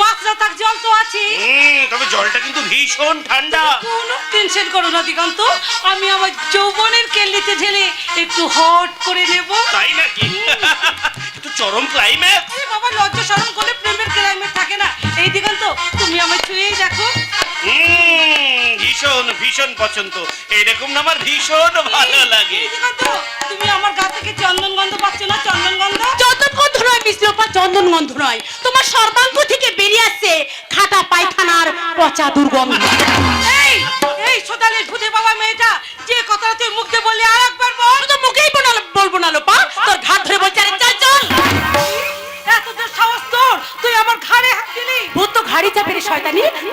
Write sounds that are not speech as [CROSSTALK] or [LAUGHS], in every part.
No থাক জল তো আছে। তবে জলটা কিন্তু ভীষণ ঠান্ডা। কোনো টেনশন করো না দিগন্ত। আমি আমার যৌবনের কেল্লিতে ঢেলে একটু হট করে নেব। তাই নাকি? একটু চরম ক্লাইম্যাক্স আরে বাবা লজ্জা শরম করে প্রেমের ক্লাইমেট থাকে না। এই দিগন্ত তুমি আমার ছুঁয়েই দেখো। ভীষণ ভীষণ পছন্দ। এইরকম না আমার ভীষণ ভালো লাগে। তুমি আমার গা থেকে চন্দন গন্ধ পাচ্ছ না চন্দন গন্ধ নয় চন্দন গন্ধ নয়। তোমার সর্বাঙ্গ থেকে বেরিয়ে আসছে খাটা পায়খানার পচা দুর্গন্ধ এই এই সোদালের ভূতে বাবা মেয়েটা যে কথাটা তুই মুখ দিয়ে বললি আর একবার বল। তো মুখেই বলব না- বলব না লোপা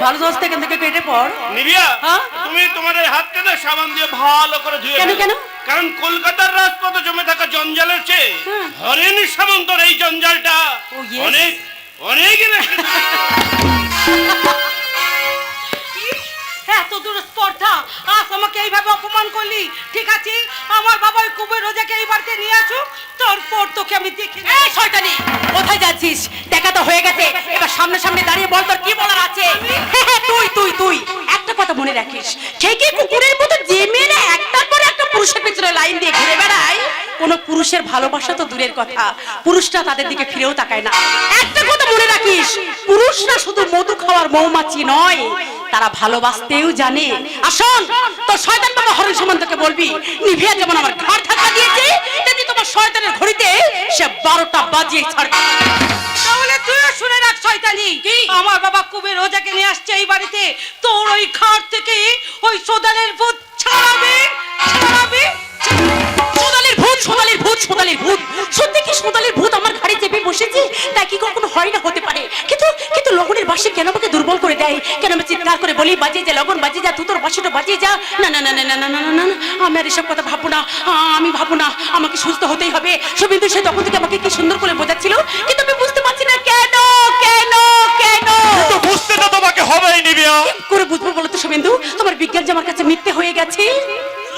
ভালো দোস্ত এখান থেকে কেটে পড় নিবিয়া হ্যাঁ? তুমি তোমার এই হাতটা না সাবান দিয়ে ভালো করে ধুয়ে কেন, কেন? কারণ কলকাতার রাজপথে জমে থাকা জঞ্জালের চেয়ে। হরেন সামন্তর এই জঞ্জালটা অনেক অনেক বেশি। [LAUGHS] এত দূর স্পর্ধা। আজ আমাকে এইভাবে অপমান করলি? ঠিক আছে? আমার বাবা ওই কুবের রোজাকে এই বাড়িতে নিয়ে আসুক তারপর তোকে আমি দেখে। এই শয়তানি কোথায় যাচ্ছিস? দেখা তো হয়ে গেছে। এবার সামনে সামনে দাঁড়িয়ে বল তোর কি বলার আছে। তুই তুই তুই একটা কথা মনে রাখিস। ঠিকই কুকুরের মতো যে মেয়েরা একটার পর একটা পুরুষের পেছনে লাইন দিয়ে ঘুরে বেড়ায় কোনো পুরুষের ভালোবাসা তো দূরের কথা। পুরুষরা তাদের দিকে ফিরেও তাকায় না। একটা কথা মনে রাখিস পুরুষরা শুধু মধু খাওয়ার মৌমাছি নয় তারা ভালোবাসতেও জানে। আসুন তোর শয়তান বাবা হরণ সামন্তকে বলবি নিভিয়া যেমন আমার ঘাড় ধাক্কা দিয়েছে তেমনি তোমার শয়তানের ঘড়িতে সে বারোটা বাজিয়ে ছাড়বে। তাহলে তুইও শুনে রাখ শয়তানি আমার বাবা কুবের রোজাকে নিয়ে আসছে এই বাড়িতে। তোর ওই খাট থেকে ওই সোদালের ভূত ছাড়াবে ছাড়াবে সোনালির ভূত সোনালির ভূত সোনালির ভূত। সত্যি কি সোনালির ভূত আমার ঘাড়ে চেপে বসেছে? তা কি কখনো হয় না হতে পারে? কিন্তু কিন্তু বাসে কেন আমাকে দুর্বল করে দেয় কেন আমি চিৎকার করে বলি বাজিয়ে যা লগন বাজিয়ে যা তুই তোর বাসুটা বাজিয়ে যা না না না না না না না না আমি আর এসব কথা ভাববো না আমি ভাববো না আমাকে সুস্থ হতেই হবে শুভেন্দু সে তখন থেকে আমাকে কি সুন্দর করে বোঝাচ্ছিল কিন্তু আমি বুঝতে পারছি না কেন কেন কেন তো বুঝতে তো তোমাকে হবেই নিবিয়া করে বুঝব বলো তো শুভেন্দু তোমার বিজ্ঞান যে আমার কাছে মিথ্যে হয়ে গেছে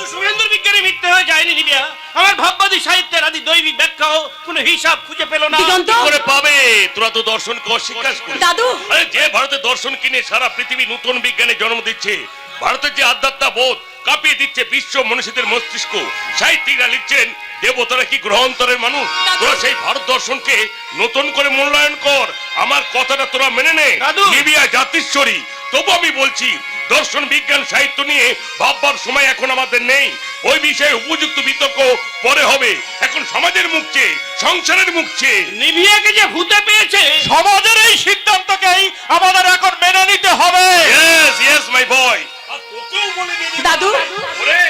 শুভেন্দুর মিথ্যে হয়ে যায়নি নিবিয়া আমার ভাববাদী সাহিত্যের আদি দৈবিক ব্যাখ্যাও কোনো হিসাব খুঁজে পেল না। দিগন্ত? কি করে পাবে? তোরা তো দর্শন কর শিক্ষা করে দাদু? আরে যে ভারতের দর্শন কিনে সারা পৃথিবী নতুন বিজ্ঞানে জন্ম দিচ্ছে ভারতের যে আধ্যাত্মা বোধ কাঁপিয়ে দিচ্ছে বিশ্ব মনীষীদের মস্তিষ্ক। সাহিত্যিকরা লিখছেন দেবতারা কি গ্রহান্তরের মানুষ? তোরা সেই ভারত দর্শনকে নতুন করে মূল্যায়ন কর। আমার কথাটা তোরা মেনে নে! লিবিয়া জাতিশ্বরী তবু আমি বলছি দর্শন বিজ্ঞান সাহিত্য নিয়ে ভাববার সময় এখন আমাদের নেই। ওই বিষয়ে উপযুক্ত বিতর্ক পরে হবে। এখন সমাজের মুখ চেয়ে সংসারের মুখ চেয়ে। নিবিয়াকে যে ভূতে পেয়েছে সমাজের এই সিদ্ধান্তকেই আমাদের এখন মেনে নিতে হবে। ইয়েস ইয়েস মাই বয় আর তোকেও বলে দিই দাদু? ওরে!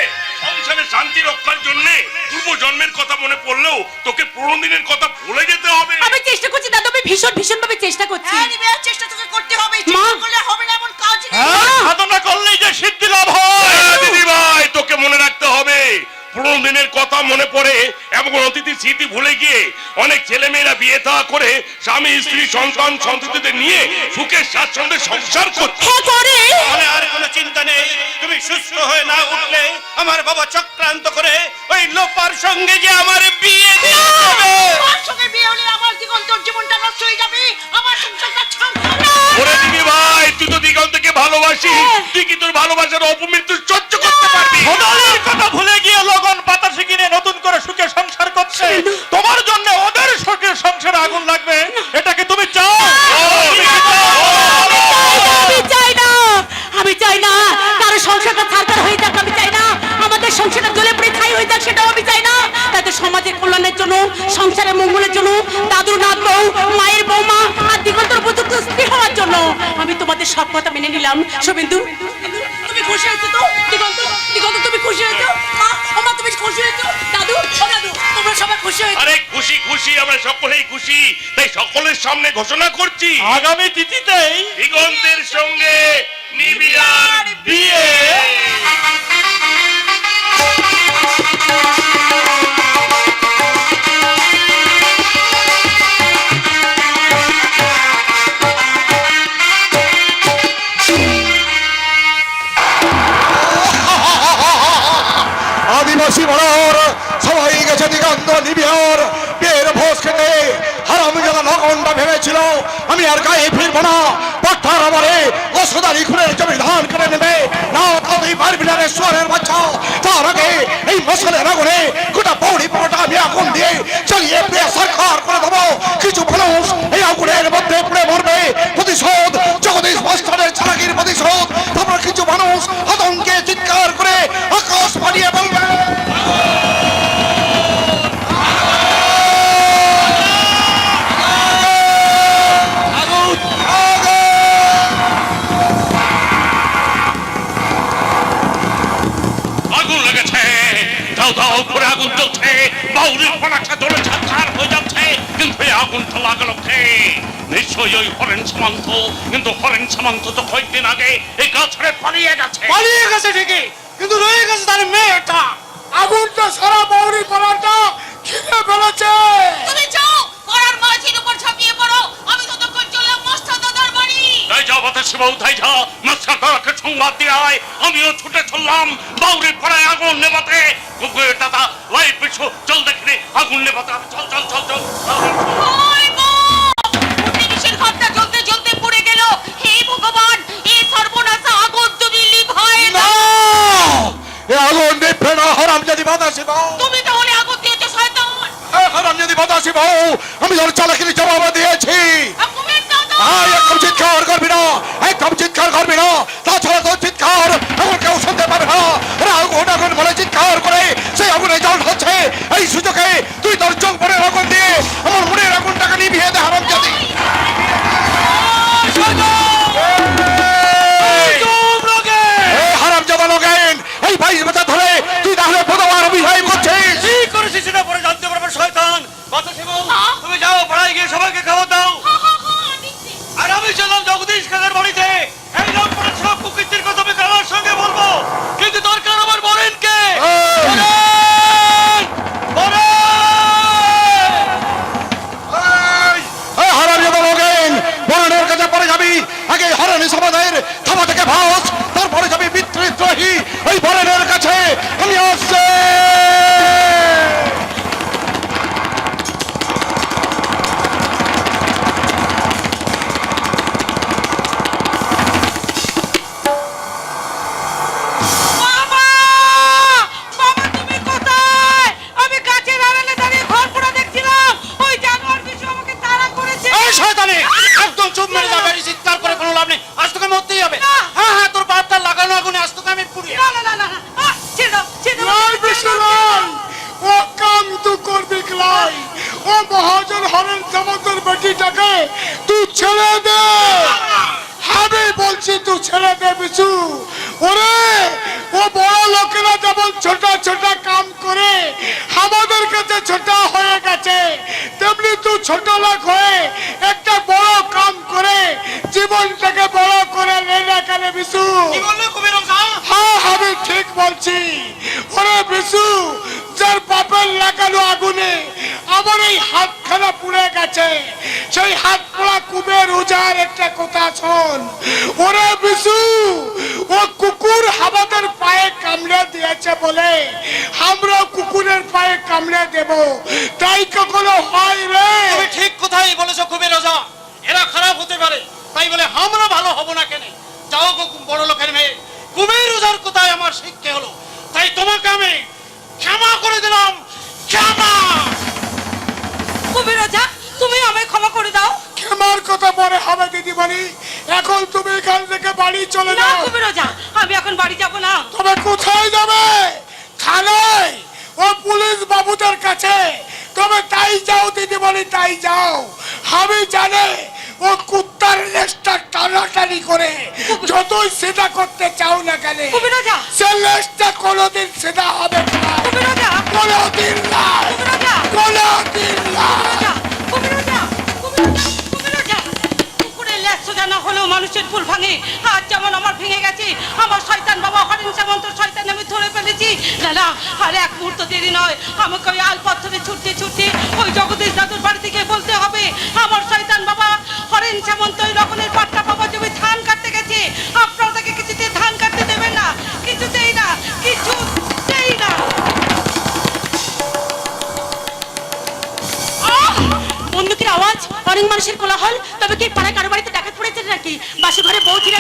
সংসারে শান্তি রক্ষার জন্য পূর্ব জন্মের কথা মনে পড়লেও তোকে পুরনো দিনের কথা ভুলে যেতে হবে। আমি চেষ্টা করছি দাদু আমি ভীষণ ভীষণ ভাবে চেষ্টা করছি। চেষ্টা তোকে করতে হবে। চেষ্টা করলে হবে না এমন কাজ হ্যাঁ, সাধনা করলেই যে সিদ্ধি লাভ হয়। পুরনো দিনের কথা মনে পড়ে এবং অতিথি স্মৃতি ভুলে গিয়ে অনেক ছেলেমেয়েরা বিয়ে থা করে স্বামী স্ত্রী সন্তান সন্ততিদের নিয়ে সুখের স্বাচ্ছন্দ্যে সংসার করছে। হ্যাঁ তাহলে আর কোনো চিন্তা নেই। তুমি সুস্থ হয়ে না উঠলে আমার বাবা চক্রান্ত করে ওই লোপার সঙ্গে যে আমার বিয়ে দিয়ে দেবে। সঙ্গে বিয়ে হলে আমার দিগন্তর জীবনটা নষ্ট হয়ে যাবে। আমার সংসারটা ওরে দিদি ভাই তুই তো দিগন্তকে ভালোবাসিস। তুই কি তোর ভালোবাসার অপমৃত্যু সহ্য করতে পারবি? কথা ভুলে গিয়ে লগন বাতাসে কিনে নতুন করে সুখে সংসার করছে। তোমার জন্য ওদের সুখের সংসারে আগুন লাগবে। এটাকে তুমি চাও? আমি চাই না আমি চাই না। কারও সংসারটা ছাড়কার হয়ে যাক আমি চাই না। আমাদের সংসারটা জ্বলে পড়ে ছাই হয়ে যাক সেটাও আমি চাই না। তাতে সমাজের কল্যাণের জন্য সংসারের মঙ্গলের জন্য দাদু নাত বউ মায়ের বৌমা আর দিগন্তর উপযুক্ত স্ত্রী হওয়ার জন্য। আমি তোমাদের সব কথা মেনে নিলাম। শুভেন্দু তুমি খুশি হয়েছো তো? দিগন্ত দিগন্ত তুমি খুশি হয়েছো? খুশি হয়েছো? দাদু ও দাদু তোমরা সবাই খুশি হয়েছো? আরে খুশি খুশি আমরা সকলেই খুশি। তাই সকলের সামনে ঘোষণা করছি। আগামী তিথিতেই দিগন্তের সঙ্গে নিবিয়ার বিয়ে। মশলের আগুনে গোটা পৌড়ি পোটা আমি আগুন দিয়ে চলিয়ে সরকার করে দেবো। কিছু মানুষ সামন্ত কিন্তু হরেন সামন্ত তো কয়েকদিন আগে এই গাছ ছেড়ে পালিয়ে গেছে। পালিয়ে গেছে ঠিকই কিন্তু রয়ে গেছে তার মেয়েটা। আগুনটা সারা বাউরি পাড়াটা ঘিরে ফেলেছে। তুমি যাও পড়ার মাঝির উপর ঝাঁপিয়ে পড়ো। আমি ততক্ষণ চললাম মাস্টার দাদার বাড়ি। তাই যা বাতাস বাবু তাই যাও। মাস্টার দাদাকে সংবাদ দিয়ে আয়। আমিও ছুটে চললাম। বাউরি পড়ায় আগুন নেবাতে কুকুরের দাদা লাইট পিছু চল দেখিনি। আগুন নেবাতে আমি চল চল চল চল। না হারাম যদি বাতাসি দাও তুমি তাহলে আগুন দিয়েছ শয়তান। হারাম যদি বাতাসি বউ। আমি তোর চালাকির জবাব দিয়েছি। আয় একদম চিৎকার করবি না। একদম চিৎকার করবি না। তাছাড়া তোর চিৎকার এখন কেউ শুনতে পাবে না। ওরা আগুন আগুন বলে চিৎকার করে সেই আগুনে জল হচ্ছে। এই সুযোগে তুই তোর চোখ পরে আগুন দিয়ে ছেড়ে দে বিশু ওরে! ও বড় লোকেরা যেমন ছোট ছোট কাম করে আমাদের কাছে ছোট হয়ে গেছে তেমনি তো ছোট লোক হয়ে একটা বড় কাম করে জীবনটাকে বড় করে নে না বিশু? হ্যাঁ আমি ঠিক বলছি। ওরে বিশু যার বাপের লাগানো আগুনে আমার এই হাতখানা পুড়ে গেছে সেই হাত পোড়া কুবের উজার একটা কথা শোন। ওরে বিশু ও কুকুর আমাদের পায়ে কামড়ে দিয়েছে বলে আমরা কুকুরের পায়ে কামড়ে দেব। তাই কখনো হয় রে। তুমি ঠিক কথাই বলেছ কুমির রাজা। এরা খারাপ হতে পারে। তাই বলে আমরা ভালো হব না কেন? যাও গো বড় লোকের মেয়ে। কুমির রোজার কোথায়? আমার শিক্ষা হলো। তাই তোমাকে আমি ক্ষমা করে দিলাম। ক্ষমা! কবির রাজা তুমি আমায় ক্ষমা করে দাও। ক্ষমার কথা পরে হবে দিদিমণি। এখন তুমি এখান থেকে বাড়ি চলে যাও না যাও। রাজা আমি এখন বাড়ি কোথায় যাবে? থানায়? ও পুলিশ বাবুদের কাছে। তবে তাই যাও দিদি দিদিমণি তাই যাও। আমি জানে ও কুত্তার লেজটা টানাটানি করে যতই সেটা করতে চাও না কেন সে লেজটা কোনোদিন সেটা হবে না। কোনোদিন না। কোনোদিন না। রাজা, কবির রাজা, আমার শয়তান বাবা হরেন সামন্ত শয়তান আমি ধরে ফেলেছি। না না আর এক মুহূর্ত দেরি নয়, আমাকে ওই আলপথ ধরে ছুটতে ছুটতে ওই জগদীশ দাদুর বাড়ি থেকে বলতে হবে, আমার শয়তান বাবা হরেন সামন্ত ওই রকমের পাট্টা বাবা জমি ধান কাটতে গেছে। আপনারা তাকে কিছুতে ধান কাটতে দেবেন না, কিছুতেই না কিছুতেই না। বন্দুকের আওয়াজ অনেক মানুষের কোলাহল, তবে কি পাড়ায় কারও বাসি ঘরে বউ ছিল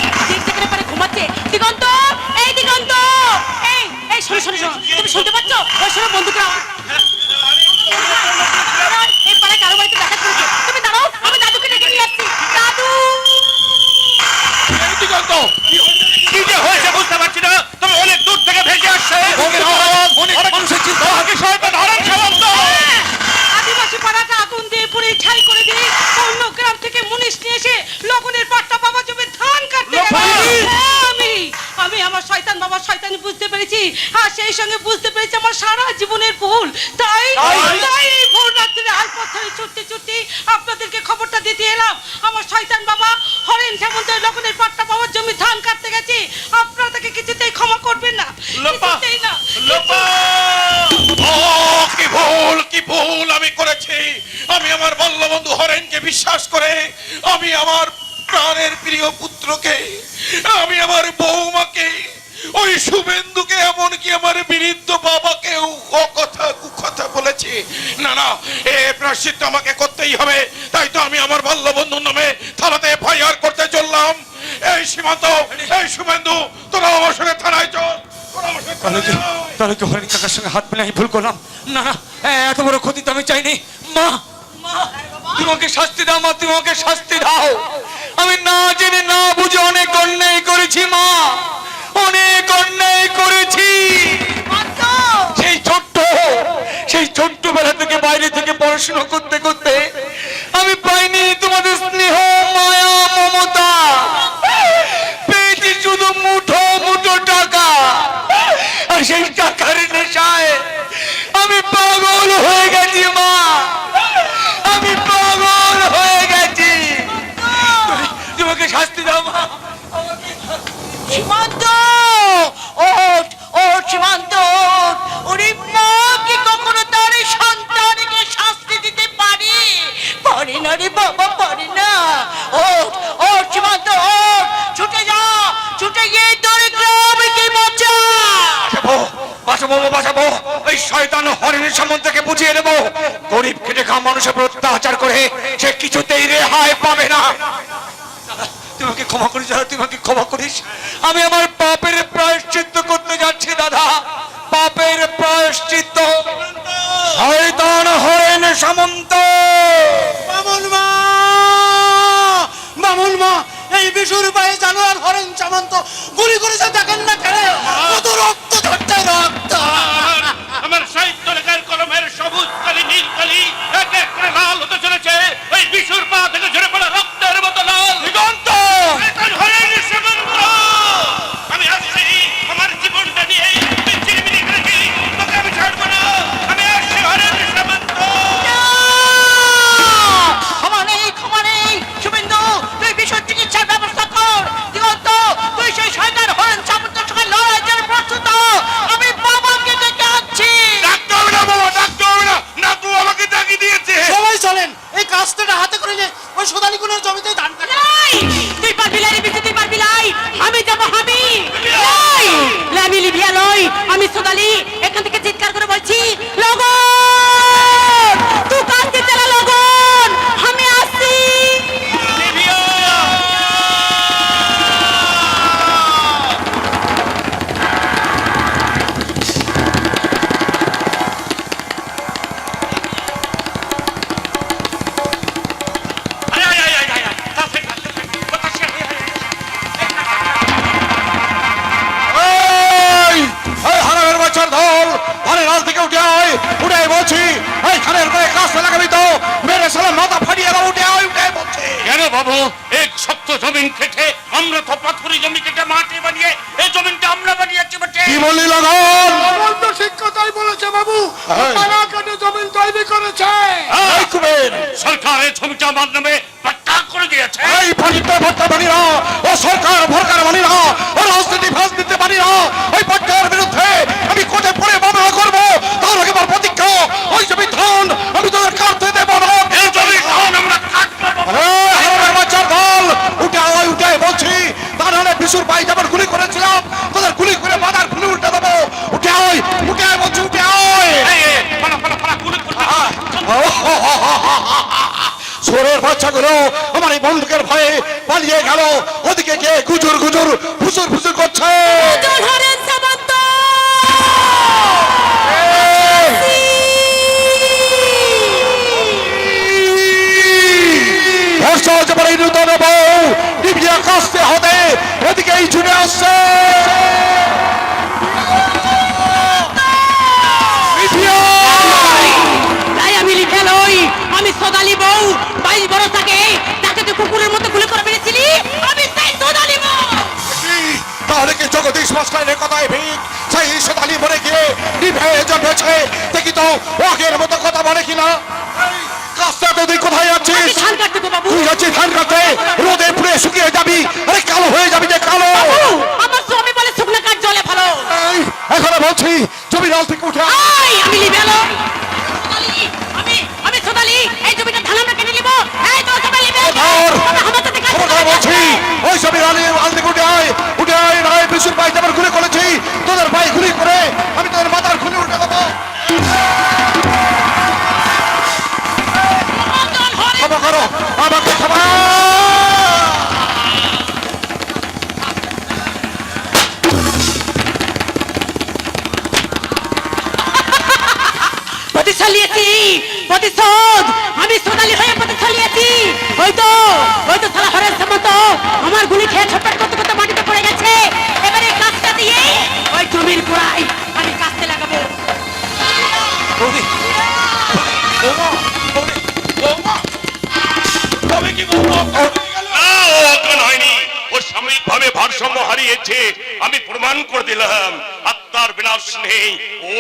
যেখানে পারে ঘুমাচ্ছে। দিগন্ত! এই দিগন্ত! এই এই শোনো শোনো শোনো। তুমি শুনতে পাচ্ছ? ওই শোনো বন্ধুরা এই পাড়ায় কারও বাড়িতে করেছে। তুমি দাঁড়াও আমি দাদুকে ডেকে নিয়ে যাচ্ছি দাদু! এই দিগন্ত কি যে হয়েছে বুঝতে পারছি না। তবে অনেক দূর থেকে ভেসে আসছে। অনেক মানুষের চিন্তা। আগে শয়তান হরেন সামন্ত আদিবাসী পাড়াটা আগুন দিয়ে পুড়ে ছাই করে দিয়ে অন্য গ্রাম থেকে মুনিশ নিয়ে এসে লগনের পাট্টা বাবা জমি ধান কাটতে গেল। লোপাই! হ্যাঁ, আমি আমি আমার শয়তান বাবা শয়তানি বুঝতে পেরেছি। আর সেই সঙ্গে বুঝতে পেরেছি আমার সারা জীবনের ভুল। তাই তাই। ভুল রাত্রে আলপথ ধরে ছুটতে ছুটতে আপনাদেরকে খবরটা দিতে এলাম। আমার শয়তান বাবা হরেন সামন্ত লগনের পাট্টা বাবার জমি ধান কাটতে গেছে। আপনারা তাকে কিছুতেই ক্ষমা করবেন না! কিছুতেই না। লোপা! ও কি ভুল কি ভুল আমি করেছি। আমি আমার বল্লবন্ধু হরেনকে বিশ্বাস করে আমি আমার প্রাণের প্রিয় পুত্রকে আমি আমার বৌমাকে ওই শুভেন্দুকে এমনকি আমার বিরুদ্ধ বাবাকেও অকথা কুকথা বলেছি। না না এ প্রাশ্চিত্য আমাকে করতেই হবে। তাই তো আমি আমার বল্লবন্ধুর নামে থানাতে এফআইআর করতে চললাম। এই সীমান্ত এই শুভেন্দু তোরা আমার সঙ্গে থানায় চল। তাহলে কি হরেন কাকার সঙ্গে হাত মিলে আমি ভুল করলাম? না না এত বড় ক্ষতি তো আমি চাইনি। মা! মা তুমি ওকে শাস্তি দাও মা তুমি ওকে শাস্তি দাও। আমি না জেনে না বুঝে অনেক অন্যায় করেছি মা। অনেক অন্যায় করেছি। সেই ছোট্ট সেই ছোট্ট বেলা থেকে বাইরে থেকে পড়াশোনা করতে করতে আমি পাইনি তোমাদের স্নেহ, মায়া, মমতা। পেয়েছি শুধু মুঠো মুঠো টাকা। আর সেই টাকার নেশায় আমি পাগল হয়ে গেছি মা আমি পাগল হয়ে গেছি তুমি- তোমাকে শাস্তি দাও মা সীমান্ত। ওঠ ওঠ সীমান্ত। ওরে মা কি কখনো তার সন্তানকে শাস্তি দিতে পারে? পারে না রে বাবা, পারে না। ওঠ ওঠ সীমান্ত, ওঠ। ছুটে যা, ছুটে গিয়ে তোর গ্রামকে বাঁচা। বাঁচাবো বাঁচাবো ওই শয়তান হরিণের সম্বন্ধে বুঝিয়ে দেবো। গরিব খেটে খাওয়া মানুষের উপর করে সে কিছুতেই রেহাই পাবে না। তোমাকে ক্ষমা করিস, দাদা তোমাকে ক্ষমা করিস আমি আমার পাপের প্রায়শ্চিত্ত করতে যাচ্ছি দাদা পাপের প্রায়শ্চিত্ত শয়তান হরেন সামন্ত বামুন মা বামুন মা এই বিশুর পায়ে জানোয়ার হরেন চামন্ত গুলি করেছে দেখেন না কেন? কত রক্ত ধরতে রক্ত। আমার সাহিত্য লেখার কলমের সবুজ কালি নীল কালি এক এক লাল হতে চলেছে। ওই বিশুর পা থেকে ঝরে পড়া রক্তের মতো লাল। দিগন্ত! আমি রাল থেকে উঠে আয় উঠে বলছি। এই খানের করে কাজটা লাগাবি তো। মেরে সালাম মাথা ফাটিয়ে দাও উঠে আয় উঠে বলছি। কেন বাবু? এক শক্ত জমিন কেটে আমরা তো পাথরি জমি কেটে মাটি বানিয়ে এই জমিনটা আমরা বানিয়েছি বটে। কি বললি লগন আমার তো ঠিক কথাই বলেছে বাবু। হ্যাঁ। তারা কেটে জমিন তৈরি করেছে। এই কুবের। সরকার এই জমিটা আমার নামে পাট্টা করে দিয়েছে এই ফাটিতে ভর্তা মানি না ও সরকার ভরকার মানি না ও রাজনীতি ফাজনীতি মানি ওই পক্ষের বিরুদ্ধে আমি কোর্টে পড়ে মামলা করব তার আগে আমার প্রতিজ্ঞা ওই জমি ধন আমি তোদের কাটতে দেব না এই জমি ধান আমরা দল উঠে আয় উঠে বলছি তা নাহলে বিশুর ভাই যেমন গুলি করেছিলাম তোদের গুলি করে বাদার গুলি উল্টে দেবো উঠে আয় উঠে আয় বলছি উঠে আয় শুয়োরের বাচ্চাগুলো আমার এই বন্দুকের ভয়ে পালিয়ে গেল ওদিকে গিয়ে গুজুর গুজুর ফুসুর ফুসুর করছে কাস্তে হতে এদিকেই ছুটে আসছে। তাই আমি লিখে লই। আমি সোদালি বউ বাইশ বড় থাকে তাকে তুই কুকুরের মতো গুলি করে মেরেছিলি? তাহলে কি জগদীশ মাস্টারের কথায় ভিক। সেই সদালি মরে গিয়ে নিভে জন্মেছে দেখি তো ওয়াকের মতো কথা বলে কিনা? কাস্তে তুই কোথায় যাচ্ছিস তুই যাচ্ছিস ধান কাটতে? রোদে পুড়ে শুকিয়ে যাবি। আরে কালো হয়ে যাবি যে কালো। আমার স্বামী বলে শুকনো কাঠ জলে ভালো। এখনও বলছি জমি ডাল থেকে উঠে আমি লিখে আমি আমি সোদালি এই জমিটা ধান আমরা কেটে নিব? এই তো সবাই লিখে খবর! আমার সাথে কাজ খবর করতে বলছি ওই সবই রানী আলদি উঠে আয়। উঠে না ও হয়নি। ও সাময়িকভাবে ভারসাম্য হারিয়েছে। আমি প্রমাণ করে দিলাম। আত্মার বিনাশ নেই। ও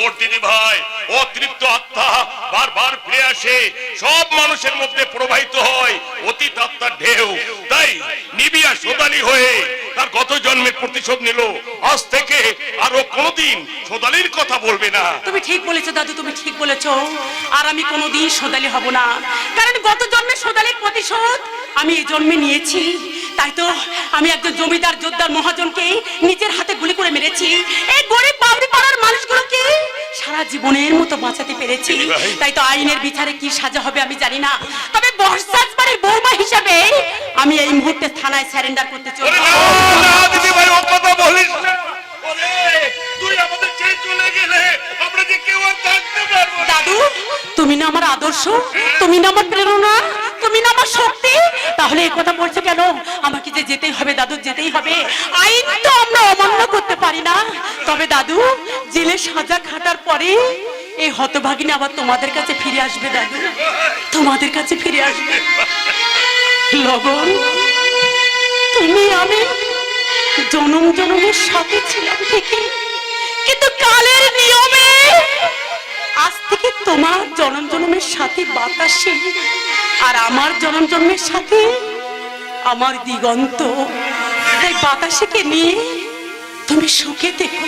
ওর দিদি ভাই ও তৃপ্ত আত্মা বারবার ফিরে আসে। সব মানুষের মধ্যে প্রবাহিত হয় অতীত আত্মার ঢেউ। তাই নিবিয়া সোদালি হয়ে তার গত জন্মের প্রতিশোধ নিল। আজ থেকে আরও কোনোদিন সোদালির কথা বলবে না। তুমি ঠিক বলেছ দাদু, তুমি ঠিক বলেছ। আর আমি কোনোদিন সোদালি হব না। কারণ গত জন্মে সোদালির প্রতিশোধ আমি এই জন্মে নিয়েছি। তাই তো আমি একজন জমিদার যোদ্ধার মহাজনকে নিজের হাতে গুলি করে মেরেছি। এই গরিব বাউরি পাড়ার মানুষগুলোকে সারা জীবনের মতো বাঁচাতে পেরেছি। তাই তো আইনের বিচারে কি সাজা হবে আমি জানি না। তবে বর্ষাজ বাড়ির বৌমা হিসাবে আমি এই মুহূর্তে থানায় স্যারেন্ডার করতে না, দিদি তুমি না আমার আদর্শ তুমি না আমার প্রেরণা। তুমি না আমার শক্তি তাহলে এই কথা বলছো কেন? আমাকে যে যেতেই হবে, দাদু, যেতেই হবে। আইন তো আমরা অমান্য করতে পারি না। তবে দাদু, জেলে সাজা খাটার পরে এই হতভাগিনী আবার তোমাদের কাছে ফিরে আসবে, দাদু। তোমাদের কাছে ফিরে আসবে। লগন তুমি আমি জনম জনমের সাথে ছিলাম ঠিকই। কিন্তু কালের নিয়মে আজ থেকে তোমার জনম জনমের সাথে বাতাসে আর আমার জনম জন্মের সাথে আমার দিগন্ত। তাই বাতাসেকে নিয়ে তুমি সুখে দেখো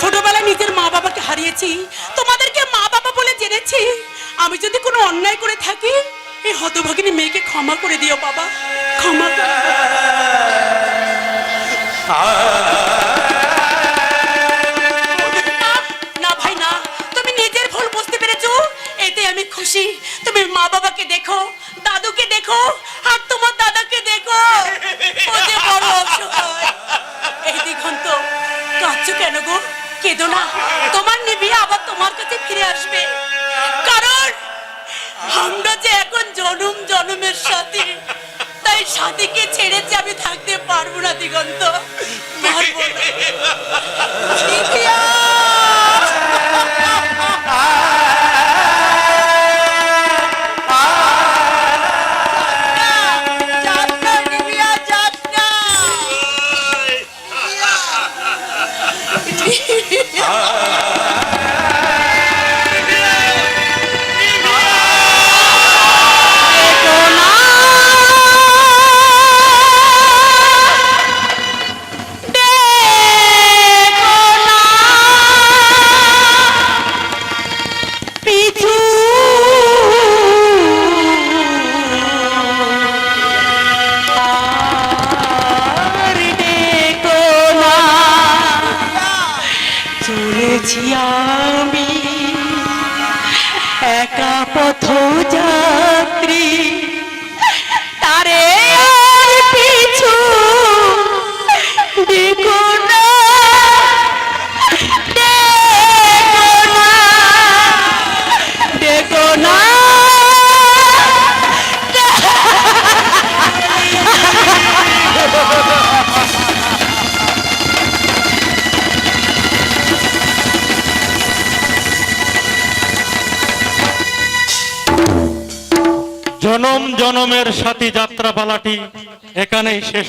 ছোটবেলায় নিজের মা বাবাকে হারিয়েছি। তোমাদেরকে মা বাবা বলে জেনেছি। আমি যদি কোনো অন্যায় করে থাকি, এই হতভাগিনী মেয়েকে ক্ষমা করে দিও বাবা, ক্ষমা করে রয়েছি আমি। একা পথ যাত্রী। জনমের সাথী যাত্রাপালাটি এখানেই শেষ